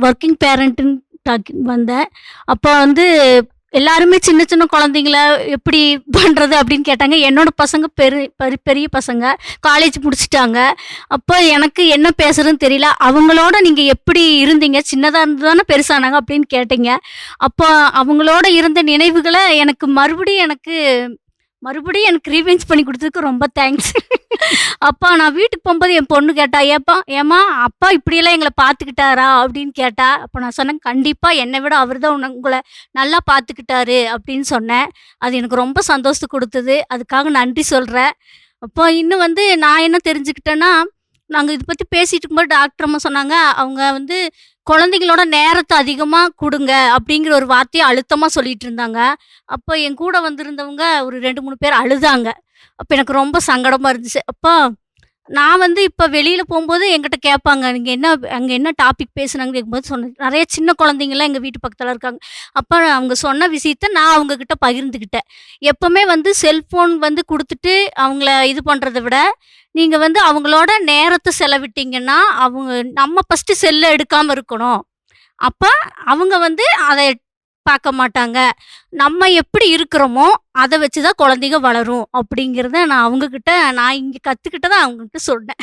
Working பேரண்ட்டுன்னு talkie வந்தேன். அப்போ வந்து எல்லாருமே சின்ன சின்ன குழந்தைங்கள எப்படி பண்ணுறது அப்படின்னு கேட்டாங்க. என்னோட பசங்க பெரு பெரு பெரிய பசங்க. காலேஜ் முடிச்சுட்டாங்க. அப்போ எனக்கு என்ன பேசுறதுன்னு தெரியல. அவங்களோட நீங்கள் எப்படி இருந்தீங்க? சின்னதாக இருந்து தானே பெருசானாங்க அப்படின்னு கேட்டீங்க. அப்போ அவங்களோட இருந்த நினைவுகளை எனக்கு மறுபடியும் எனக்கு மறுபடியும் எனக்கு ரீவெஞ்ச் பண்ணி கொடுத்ததுக்கு ரொம்ப தேங்க்ஸ். அப்பா நான் வீட்டுக்கு போகும்போது என் பொண்ணு கேட்டா, "ஏப்பா ஏம்மா அப்பா இப்படியெல்லாம் எங்களை பார்த்துக்கிட்டாரா?" அப்படின்னு கேட்டா. அப்போ நான் சொன்னேன், கண்டிப்பாக என்னை விட அவர் தான் உன்ன நல்லா பார்த்துக்கிட்டாரு" அப்படின்னு சொன்னேன். அது எனக்கு ரொம்ப சந்தோஷத்தை கொடுத்தது அதுக்காக நன்றி சொல்கிறேன் அப்போ இன்னும் வந்து நான் என்ன தெரிஞ்சுக்கிட்டேன்னா, நாங்கள் இதை பற்றி பேசிட்டு இருக்கும்போது டாக்டர் அம்மா சொன்னாங்க, அவங்க வந்து "குழந்தைங்களோட நேரத்தை அதிகமாக கொடுங்க அப்படிங்கிற ஒரு வார்த்தையை அழுத்தமாக சொல்லிட்டு இருந்தாங்க. அப்போ என் கூட வந்திருந்தவங்க ஒரு 2, 3 பேர் அழுதாங்க. அப்போ எனக்கு ரொம்ப சங்கடமாக இருந்துச்சு. அப்போ நான் வந்து இப்போ வெளியில் போகும்போது எங்கிட்ட கேட்பாங்க, நீங்கள் என்ன அங்கே என்ன டாபிக் பேசுனாங்கன்னு?" கேட்கும்போது சொன்னேன். நிறைய சின்ன குழந்தைங்கலாம் எங்கள் வீட்டு பக்கத்தில் இருக்காங்க. அப்போ அவங்க சொன்ன விஷயத்த நான் அவங்கக்கிட்ட பகிர்ந்துக்கிட்டேன். எப்போவுமே வந்து செல்ஃபோன் வந்து கொடுத்துட்டு அவங்கள இது பண்ணுறத விட, நீங்கள் வந்து அவங்களோட நேரத்தை செலவிட்டீங்கன்னா, அவங்க நம்ம ஃபஸ்ட்டு செல்லை எடுக்காமல் இருக்கணும். அப்போ அவங்க வந்து அதை பார்க்க மாட்டாங்க. நம்ம எப்படி இருக்கிறோமோ, அதை வச்சு தான் குழந்தைங்க வளரும். அப்படிங்கிறத நான் அவங்கக்கிட்ட நான் இங்கே கத்துக்கிட்டத அவங்ககிட்ட சொன்னேன்.